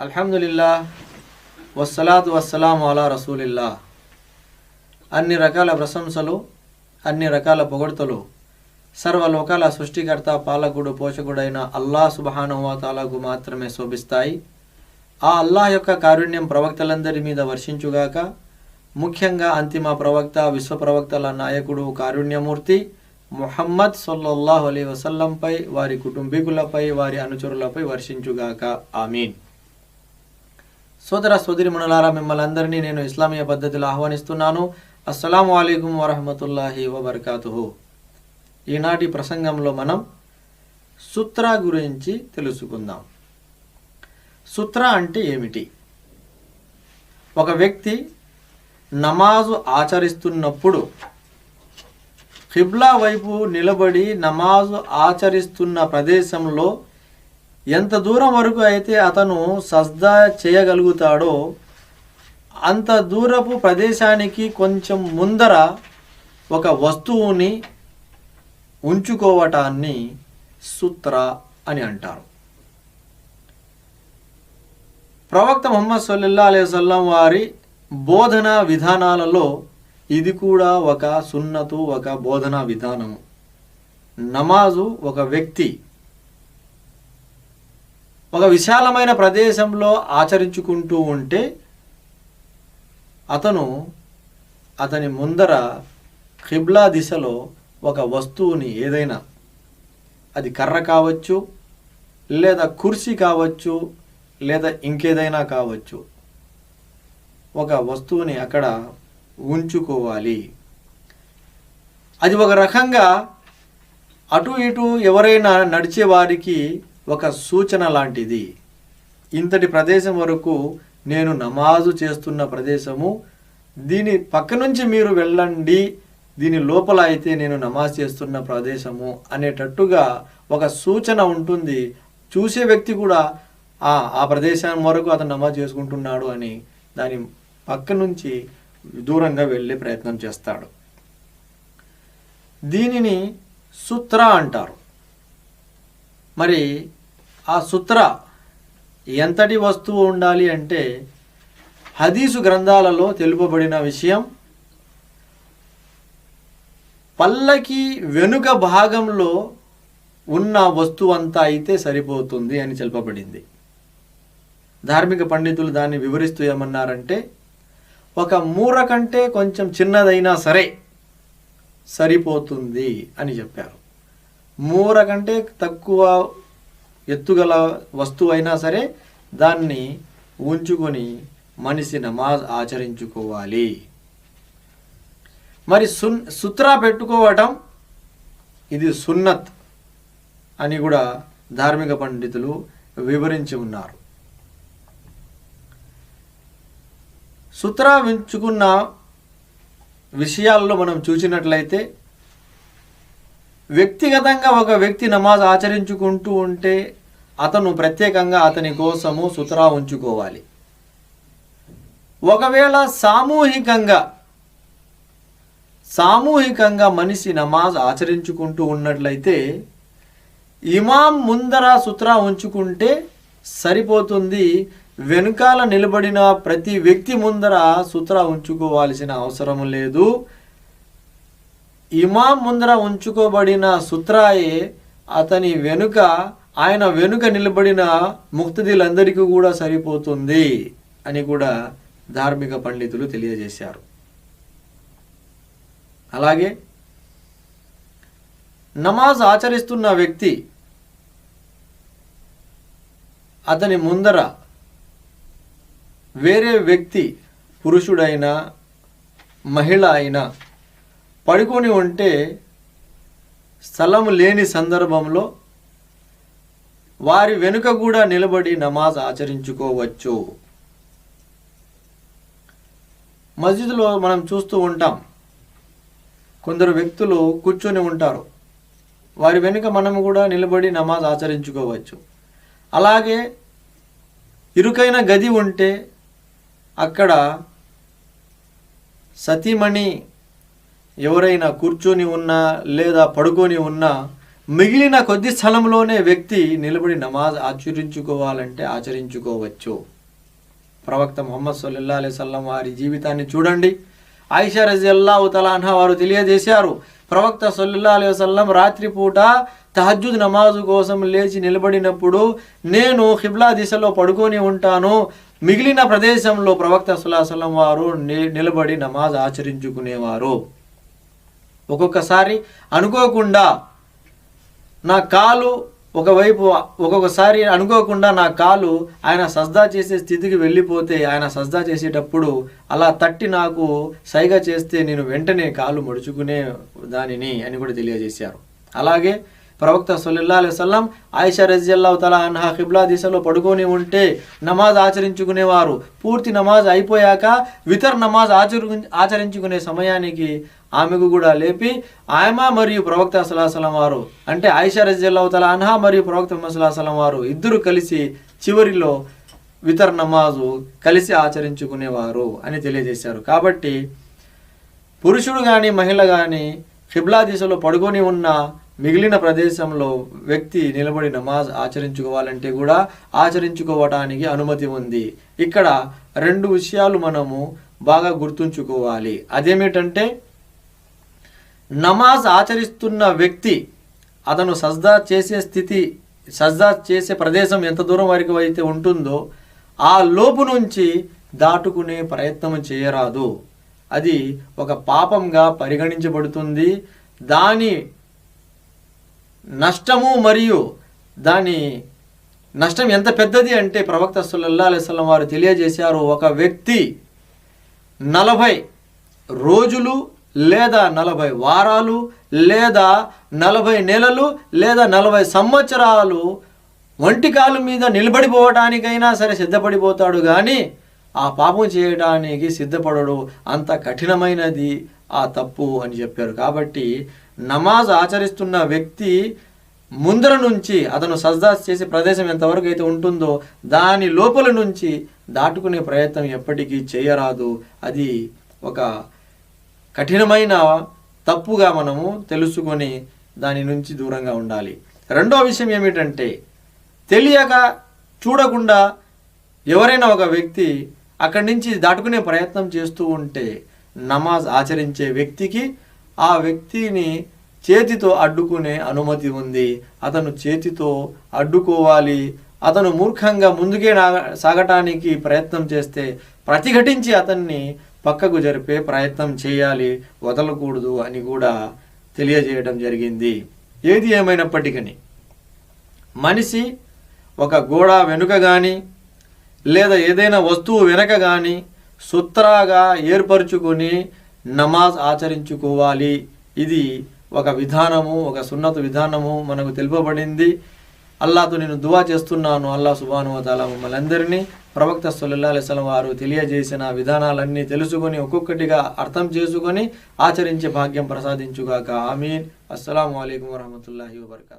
అల్హమ్దుల్లా వస్సలాత్ వస్సలాం అలా రసూలిల్లా. అన్ని రకాల ప్రశంసలు అన్ని రకాల పొగడ్తలు సర్వలోకాల సృష్టికర్త పాలకుడు పోషకుడైన అల్లా సుబహానువాతాలకు మాత్రమే శోభిస్తాయి. ఆ అల్లాహ్ యొక్క కారుణ్యం ప్రవక్తలందరి మీద వర్షించుగాక ముఖ్యంగా అంతిమ ప్రవక్త విశ్వ ప్రవక్తల నాయకుడు కారుణ్యమూర్తి ముహమ్మద్ సొల్లహు అలీ వసల్లంపై వారి కుటుంబీకులపై వారి అనుచరులపై వర్షించుగాక. ఆమీన్. సోదర సోదరి మునులారా మిమ్మల్ని అందరినీ నేను ఇస్లామీయ పద్ధతిలో ఆహ్వానిస్తున్నాను. అస్సలం అయికం వరహమతుల్లాహి వబర్కాతుహు. ఈనాటి ప్రసంగంలో మనం సుత్ర గురించి తెలుసుకుందాం. సుత్ర అంటే ఏమిటి? ఒక వ్యక్తి నమాజు ఆచరిస్తున్నప్పుడు ఖిబ్లా వైపు నిలబడి నమాజు ఆచరిస్తున్న ప్రదేశంలో ఎంత దూరం వరకు అయితే అతను సజ్దా చేయగలుగుతాడో అంత దూరపు ప్రదేశానికి కొంచెం ముందర ఒక వస్తువుని ఉంచుకోవటాన్ని సూత్ర అని అంటారు. ప్రవక్త ముహమ్మద్ సల్లల్లా అలైవల్లం వారి బోధన విధానాలలో ఇది కూడా ఒక సున్నతు ఒక బోధనా విధానము. నమాజు ఒక వ్యక్తి ఒక విశాలమైన ప్రదేశంలో ఆచరించుకుంటూ ఉంటే అతను అతని ముందర ఖిబ్లా దిశలో ఒక వస్తువుని ఏదైనా అది కర్ర కావచ్చు లేదా కుర్సీ కావచ్చు లేదా ఇంకేదైనా కావచ్చు ఒక వస్తువుని అక్కడ ఉంచుకోవాలి. అది ఒక రకంగా అటు ఇటు ఎవరైనా నడిచే వారికి ఒక సూచన లాంటిది. ఇంతటి ప్రదేశం వరకు నేను నమాజు చేస్తున్న ప్రదేశము. దీని పక్క నుంచి మీరు వెళ్ళండి. దీని లోపల అయితే నేను నమాజ్ చేస్తున్న ప్రదేశము అనేటట్టుగా ఒక సూచన ఉంటుంది. చూసే వ్యక్తి కూడా ఆ ఆ ప్రదేశం వరకు అతను నమాజ్ చేసుకుంటున్నాడు అని దాని పక్క నుంచి దూరంగా వెళ్ళే ప్రయత్నం చేస్తాడు. దీనిని సుత్ర అంటారు. మరి ఆ సుత్ర ఎంతటి వస్తువు ఉండాలి అంటే హదీసు గ్రంథాలలో తెలుపబడిన విషయం పల్లకి వెనుక భాగంలో ఉన్న వస్తువు అంతా అయితే సరిపోతుంది అని చెప్పబడింది. ధార్మిక పండితులు దాన్ని వివరిస్తూ ఏమన్నారంటే ఒక మూర కంటే కొంచెం చిన్నదైనా సరే సరిపోతుంది అని చెప్పారు. మూర కంటే తక్కువ ఎత్తుగల వస్తువు అయినా సరే దాన్ని ఉంచుకొని మనిషి నమాజ్ ఆచరించుకోవాలి. మరి సున్ సుత్రా పెట్టుకోవటం ఇది సున్నత్ అని కూడా ధార్మిక పండితులు వివరించి ఉన్నారు. సుత్రా ఉంచుకున్న విషయాల్లో మనం చూసినట్లయితే వ్యక్తిగతంగా ఒక వ్యక్తి నమాజ్ ఆచరించుకుంటూ ఉంటే అతను ప్రత్యేకంగా అతని కోసము సుతరా ఉంచుకోవాలి. ఒకవేళ సామూహికంగా సామూహికంగా మనిషి నమాజ్ ఆచరించుకుంటూ ఉన్నట్లయితే ఇమాం ముందర సుతరా ఉంచుకుంటే సరిపోతుంది. వెనుకాల నిలబడిన ప్రతి వ్యక్తి ముందర సుతరా ఉంచుకోవాల్సిన అవసరం లేదు. ఇమాం ముందర ఉంచుకోబడిన సుత్రాయే అతని వెనుక ఆయన వెనుక నిలబడిన ముక్తదిలందరికీ కూడా సరిపోతుంది అని కూడా ధార్మిక పండితులు తెలియజేశారు. అలాగే నమాజ్ ఆచరిస్తున్న వ్యక్తి అతని ముందర వేరే వ్యక్తి పురుషుడైనా మహిళ అయినా పడుకొని ఉంటే స్థలం లేని సందర్భంలో వారి వెనుక కూడా నిలబడి నమాజ్ ఆచరించుకోవచ్చు. మస్జిద్లో మనం చూస్తూ ఉంటాం. కొందరు వ్యక్తులు కూర్చొని ఉంటారు. వారి వెనుక మనము కూడా నిలబడి నమాజ్ ఆచరించుకోవచ్చు. అలాగే ఇరుకైన గది ఉంటే అక్కడ సతీమణి ఎవరైనా కూర్చొని ఉన్నా లేదా పడుకొని ఉన్నా మిగిలిన కొద్ది స్థలంలోనే వ్యక్తి నిలబడి నమాజ్ ఆచరించుకోవాలంటే ఆచరించుకోవచ్చు. ప్రవక్త మొహమ్మద్ సల్లల్లా అలైహి వారి జీవితాన్ని చూడండి. ఆయిషా రజియల్లాహు తలాన్హా వారు తెలియజేశారు ప్రవక్త సల్లల్లా అలైహి వసల్లం రాత్రిపూట తహజ్జుద్ నమాజు కోసం లేచి నిలబడినప్పుడు నేను ఖిబ్లా దిశలో పడుకొని ఉంటాను. మిగిలిన ప్రదేశంలో ప్రవక్త సుల్లాహం వారు ని- నిలబడి నమాజ్ ఆచరించుకునేవారు. ఒక్కొక్కసారి అనుకోకుండా నా కాలు ఒకవైపు ఒక్కొక్కసారి అనుకోకుండా నా కాలు ఆయన సజ్దా చేసే స్థితికి వెళ్ళిపోతే ఆయన సజ్దా చేసేటప్పుడు అలా తట్టి నాకు సైగ చేస్తే నేను వెంటనే కాలు ముడుచుకునే దానిని అని కూడా తెలియజేశారు. అలాగే ప్రవక్త సల్లల్లా అలైహి వసల్లం ఆయిషా రజియల్లాహు తలా అన్హా ఖిబ్లా దిశలో పడుకొని ఉంటే నమాజ్ ఆచరించుకునేవారు. పూర్తి నమాజ్ అయిపోయాక వితర్ నమాజ్ ఆచరు ఆచరించుకునే సమయానికి ఆమెకు కూడా లేపి ఆయమ మరియు ప్రవక్త సలాహలం వారు అంటే ఆయిషా రజియల్లాహు తలా అన్హా మరియు ప్రవక్త సలాహలం వారు ఇద్దరు కలిసి చివరిలో వితర్ నమాజు కలిసి ఆచరించుకునేవారు అని తెలియజేశారు. కాబట్టి పురుషుడు కానీ మహిళ కానీ ఖిబ్లా దిశలో పడుకొని ఉన్న మిగిలిన ప్రదేశంలో వ్యక్తి నిలబడి నమాజ్ ఆచరించుకోవాలంటే కూడా ఆచరించుకోవటానికి అనుమతి ఉంది. ఇక్కడ రెండు విషయాలు మనము బాగా గుర్తుంచుకోవాలి. అదేమిటంటే నమాజ్ ఆచరిస్తున్న వ్యక్తి అతను సజ్దా చేసే స్థితి సజ్దా చేసే ప్రదేశం ఎంత దూరం వరకు అయితే ఉంటుందో ఆ లోపు నుంచి దాటుకునే ప్రయత్నం చేయరాదు. అది ఒక పాపంగా పరిగణించబడుతుంది. దాని నష్టము మరియు దాని నష్టం ఎంత పెద్దది అంటే ప్రవక్త సుల్లల్లా అలైస్లం వారు తెలియజేశారు ఒక వ్యక్తి నలభై రోజులు లేదా నలభై వారాలు లేదా నలభై నెలలు లేదా నలభై సంవత్సరాలు ఒంటి కాలు మీద నిలబడిపోవటానికైనా సరే సిద్ధపడిపోతాడు కానీ ఆ పాపం చేయడానికి సిద్ధపడడు. అంత కఠినమైనది ఆ తప్పు అని చెప్పారు. కాబట్టి నమాజ్ ఆచరిస్తున్న వ్యక్తి ముందర నుంచి అతను సజ్దాస్ చేసే ప్రదేశం ఎంతవరకు అయితే ఉంటుందో దాని లోపల నుంచి దాటుకునే ప్రయత్నం ఎప్పటికీ చేయరాదు. అది ఒక కఠినమైన తప్పుగా మనము తెలుసుకొని దాని నుంచి దూరంగా ఉండాలి. రెండో విషయం ఏమిటంటే తెలియక చూడకుండా ఎవరైనా ఒక వ్యక్తి అక్కడి నుంచి దాటుకునే ప్రయత్నం చేస్తూ ఉంటే నమాజ్ ఆచరించే వ్యక్తికి ఆ వ్యక్తిని చేతితో అడ్డుకునే అనుమతి ఉంది. అతను చేతితో అడ్డుకోవాలి. అతను మూర్ఖంగా ముందుకే సాగటానికి ప్రయత్నం చేస్తే ప్రతిఘటించి అతన్ని పక్కకు జరిపే ప్రయత్నం చేయాలి వదలకూడదు అని కూడా తెలియజేయడం జరిగింది. ఏది ఏమైనప్పటికీ మనిషి ఒక గోడ వెనుక కానీ లేదా ఏదైనా వస్తువు వెనక కానీ సుత్రాగా ఏర్పరచుకొని నమాజ్ ఆచరించుకోవాలి. ఇది ఒక విధానము ఒక సున్నత విధానము మనకు తెలుపబడింది. అల్లాతో నేను దువా చేస్తున్నాను. అల్లా సుబానువతాల మమ్మల్ని అందరినీ ప్రవక్త సల్లల్లా అలైస్లం వారు తెలియజేసిన విధానాలన్నీ తెలుసుకొని ఒక్కొక్కటిగా అర్థం చేసుకొని ఆచరించే భాగ్యం ప్రసాదించుగాక. ఆమీన్. అస్సలం అయికం వరహమూల వబర్కాతు.